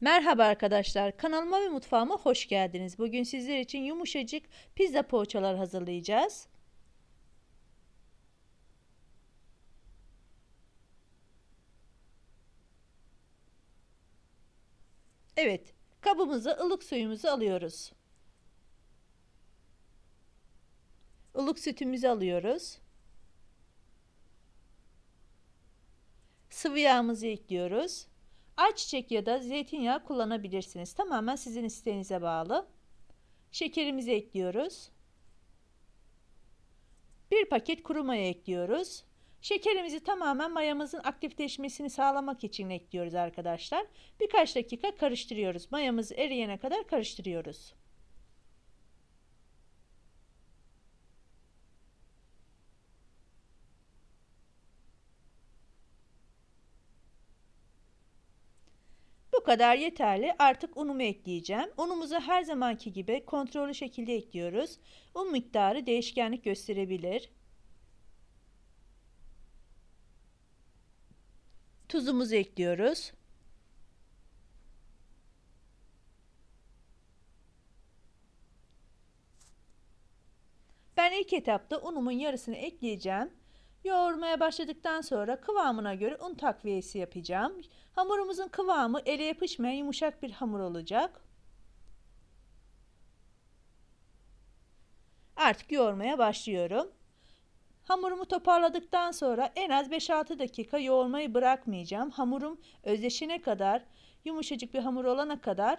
Merhaba arkadaşlar, kanalıma ve mutfağıma hoş geldiniz. Bugün sizler için yumuşacık pizza poğaçalar hazırlayacağız. Evet, kabımıza ılık suyumuzu alıyoruz. Ilık sütümüzü alıyoruz. Sıvı yağımızı ekliyoruz. Ayçiçek ya da zeytinyağı kullanabilirsiniz. Tamamen sizin isteğinize bağlı. Şekerimizi ekliyoruz. Bir paket kuru maya ekliyoruz. Şekerimizi tamamen mayamızın aktifleşmesini sağlamak için ekliyoruz arkadaşlar. Birkaç dakika karıştırıyoruz. Mayamız eriyene kadar karıştırıyoruz. Bu kadar yeterli. Artık unumu ekleyeceğim. Unumuzu her zamanki gibi kontrollü şekilde ekliyoruz. Un miktarı değişkenlik gösterebilir. Tuzumuzu ekliyoruz. Ben ilk etapta unumun yarısını ekleyeceğim. Yoğurmaya başladıktan sonra kıvamına göre un takviyesi yapacağım. Hamurumuzun kıvamı ele yapışmayan yumuşak bir hamur olacak. Artık yoğurmaya başlıyorum. Hamurumu toparladıktan sonra en az 5-6 dakika yoğurmayı bırakmayacağım. Hamurum özleşene kadar, yumuşacık bir hamur olana kadar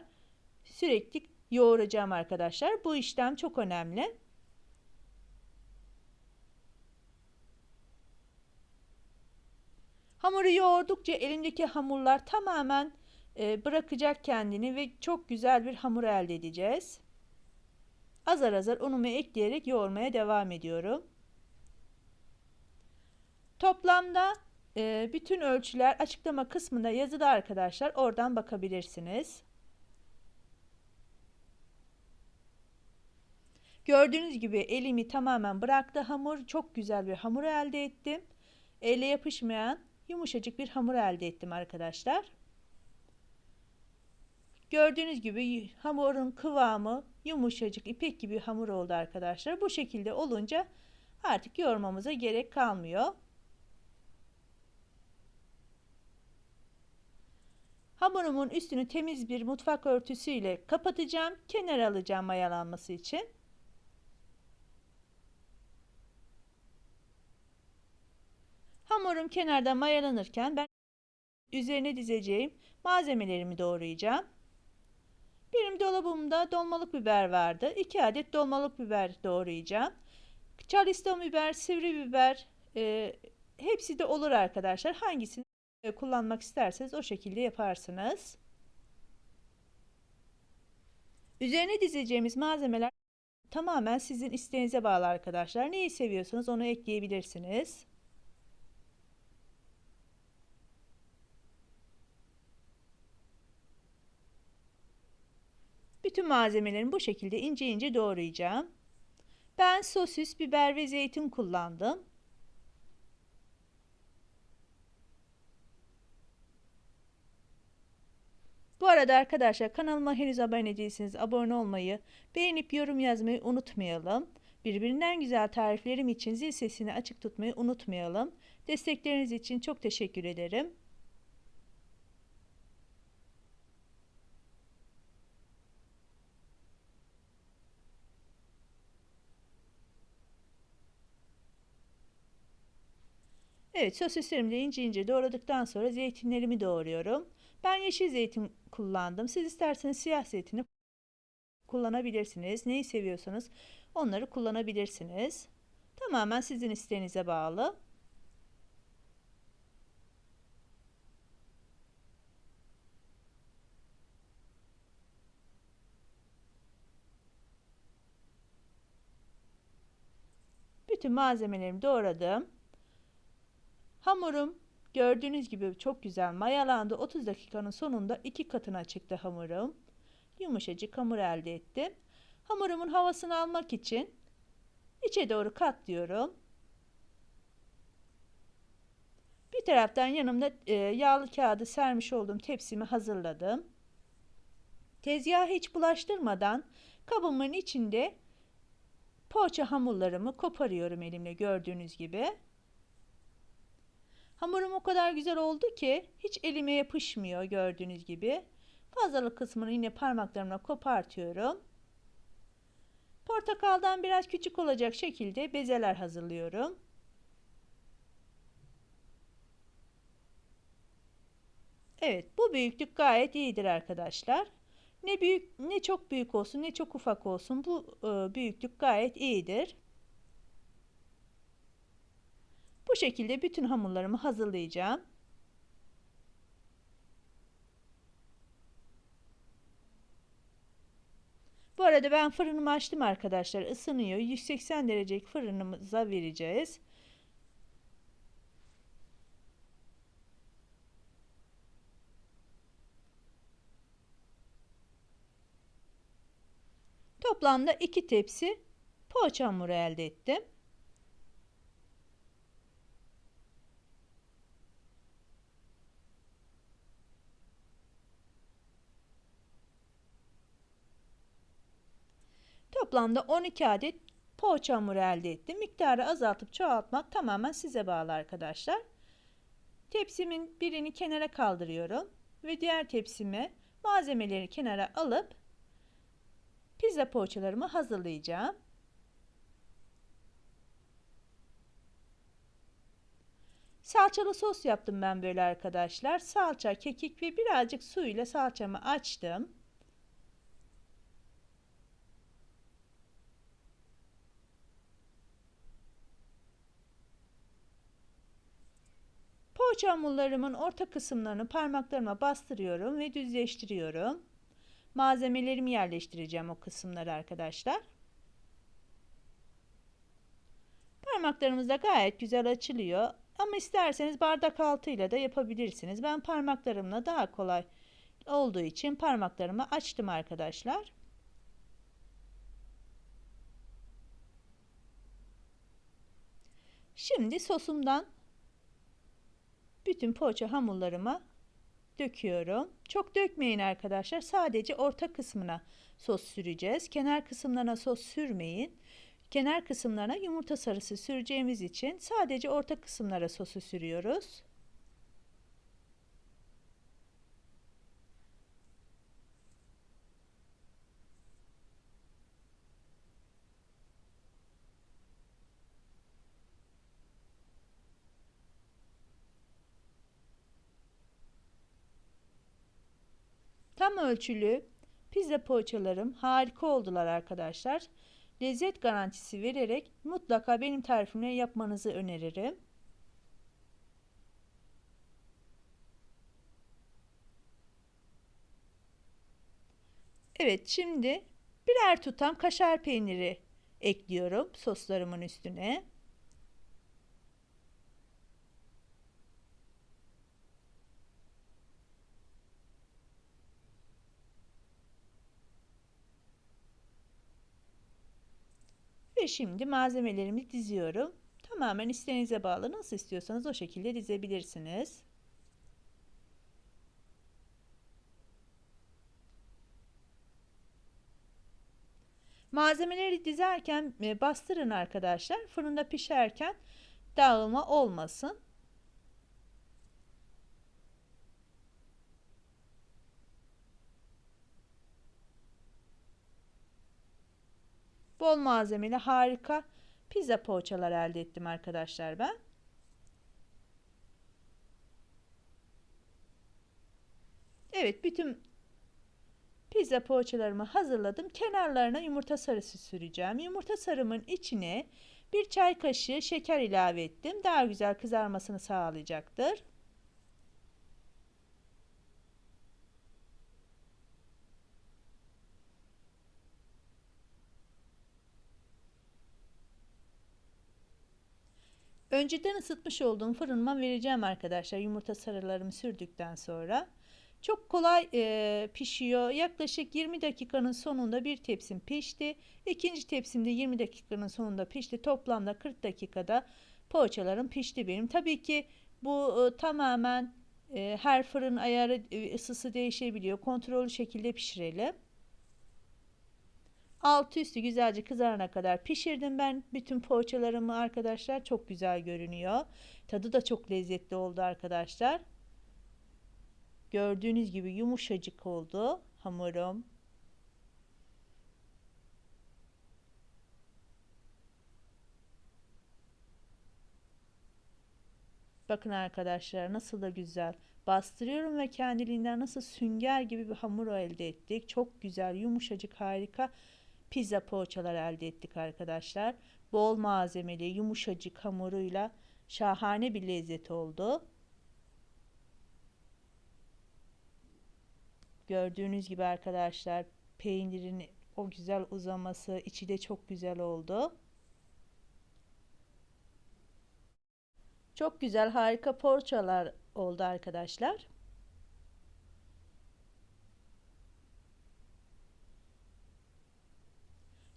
sürekli yoğuracağım arkadaşlar. Bu işlem çok önemli. Hamuru yoğurdukça elindeki hamurlar tamamen e, bırakacak kendini ve çok güzel bir hamur elde edeceğiz. Azar azar unumu ekleyerek yoğurmaya devam ediyorum. Toplamda e, bütün ölçüler açıklama kısmında yazıda arkadaşlar. Oradan bakabilirsiniz. Gördüğünüz gibi elimi tamamen bıraktı hamur. Çok güzel bir hamur elde ettim. Elle yapışmayan yumuşacık bir hamur elde ettim arkadaşlar. Gördüğünüz gibi hamurun kıvamı yumuşacık ipek gibi hamur oldu arkadaşlar. Bu şekilde olunca artık yoğurmamıza gerek kalmıyor. Hamurumun üstünü temiz bir mutfak örtüsüyle kapatacağım. Kenara alacağım mayalanması için. Hamurum kenarda mayalanırken ben üzerine dizeceğim malzemelerimi doğrayacağım. Benim dolabımda dolmalık biber vardı. 2 adet dolmalık biber doğrayacağım. Charleston biber, sivri biber e, hepsi de olur arkadaşlar. Hangisini kullanmak isterseniz o şekilde yaparsınız. Üzerine dizeceğimiz malzemeler tamamen sizin isteğinize bağlı arkadaşlar. Neyi seviyorsanız onu ekleyebilirsiniz. Bütün malzemelerimi bu şekilde ince ince doğrayacağım. Ben sosis, biber ve zeytin kullandım. Bu arada arkadaşlar kanalıma henüz abone değilseniz abone olmayı, beğenip yorum yazmayı unutmayalım. Birbirinden güzel tariflerim için zil sesini açık tutmayı unutmayalım. Destekleriniz için çok teşekkür ederim. Evet sosislerimi de ince ince doğradıktan sonra zeytinlerimi doğruyorum. Ben yeşil zeytin kullandım. Siz isterseniz siyah zeytini kullanabilirsiniz. Neyi seviyorsanız onları kullanabilirsiniz. Tamamen sizin isteğinize bağlı. Bütün malzemelerimi doğradım. Hamurum gördüğünüz gibi çok güzel mayalandı. 30 dakikanın sonunda iki katına çıktı hamurum. Yumuşacık hamur elde ettim. Hamurumun havasını almak için içe doğru katlıyorum. Bir taraftan yanımda e, yağlı kağıdı sermiş olduğum tepsimi hazırladım. Tezgahı hiç bulaştırmadan kabımın içinde poğaça hamurlarımı koparıyorum elimle gördüğünüz gibi. Hamurum o kadar güzel oldu ki hiç elime yapışmıyor gördüğünüz gibi. Fazlalık kısmını yine parmaklarımla kopartıyorum. Portakaldan biraz küçük olacak şekilde bezeler hazırlıyorum. Evet, bu büyüklük gayet iyidir arkadaşlar. Ne büyük ne çok büyük olsun ne çok ufak olsun bu e, büyüklük gayet iyidir. Bu şekilde bütün hamurlarımı hazırlayacağım. Bu arada ben fırınımı açtım arkadaşlar. Isınıyor. 180 derecelik fırınımıza vereceğiz. Toplamda 2 tepsi poğaça hamuru elde ettim. Toplamda 12 adet poğaça hamuru elde ettim. Miktarı azaltıp çoğaltmak tamamen size bağlı arkadaşlar. Tepsimin birini kenara kaldırıyorum ve diğer tepsime malzemeleri kenara alıp pizza poğaçalarımı hazırlayacağım. Salçalı sos yaptım ben böyle arkadaşlar. Salça, kekik ve birazcık su ile salçamı açtım. Poğaça orta kısımlarını parmaklarıma bastırıyorum ve düzleştiriyorum. Malzemelerimi yerleştireceğim o kısımları arkadaşlar. Parmaklarımız da gayet güzel açılıyor. Ama isterseniz bardak altıyla da yapabilirsiniz. Ben parmaklarımla daha kolay olduğu için parmaklarımı açtım arkadaşlar. Şimdi sosumdan bütün poğaça hamurlarıma döküyorum. Çok dökmeyin arkadaşlar. Sadece orta kısmına sos süreceğiz. Kenar kısımlarına sos sürmeyin. Kenar kısımlarına yumurta sarısı süreceğimiz için sadece orta kısımlara sosu sürüyoruz. Tam ölçülü pizza poğaçalarım harika oldular arkadaşlar. Lezzet garantisi vererek mutlaka benim tarifimle yapmanızı öneririm. Evet şimdi birer tutam kaşar peyniri ekliyorum soslarımın üstüne. Ve şimdi malzemelerimi diziyorum. Tamamen isteğinize bağlı. Nasıl istiyorsanız o şekilde dizebilirsiniz. Malzemeleri dizerken e, bastırın arkadaşlar. Fırında pişerken dağılma olmasın. Bol malzemeli harika pizza poğaçalar elde ettim arkadaşlar ben. Evet bütün pizza poğaçalarımı hazırladım. Kenarlarına yumurta sarısı süreceğim. Yumurta sarımın içine bir çay kaşığı şeker ilave ettim. Daha güzel kızarmasını sağlayacaktır. Önceden ısıtmış olduğum fırınıma vereceğim arkadaşlar yumurta sarılarımı sürdükten sonra. Çok kolay e, pişiyor. Yaklaşık 20 dakikanın sonunda bir tepsim pişti. İkinci tepsimde 20 dakikanın sonunda pişti. Toplamda 40 dakikada poğaçalarım pişti benim. Tabii ki bu e, tamamen E, her fırın ayarı e, ısısı değişebiliyor. Kontrollü şekilde pişirelim. Altı üstü güzelce kızarana kadar pişirdim ben bütün poğaçalarımı arkadaşlar. Çok güzel görünüyor. Tadı da çok lezzetli oldu arkadaşlar. Gördüğünüz gibi yumuşacık oldu hamurum. Bakın arkadaşlar nasıl da güzel. Bastırıyorum ve kendiliğinden nasıl sünger gibi bir hamur elde ettik. Çok güzel, yumuşacık, harika pizza poğaçalar elde ettik arkadaşlar. Bol malzemeli, yumuşacık hamuruyla şahane bir lezzet oldu. Gördüğünüz gibi arkadaşlar peynirin o güzel uzaması, içi de çok güzel oldu. Çok güzel, harika poğaçalar oldu arkadaşlar.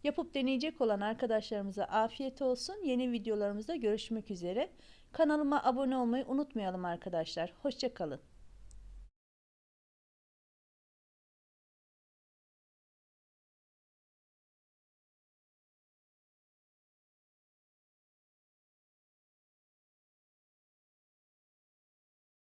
Yapıp deneyecek olan arkadaşlarımıza afiyet olsun. Yeni videolarımızda görüşmek üzere. Kanalıma abone olmayı unutmayalım arkadaşlar. Hoşçakalın.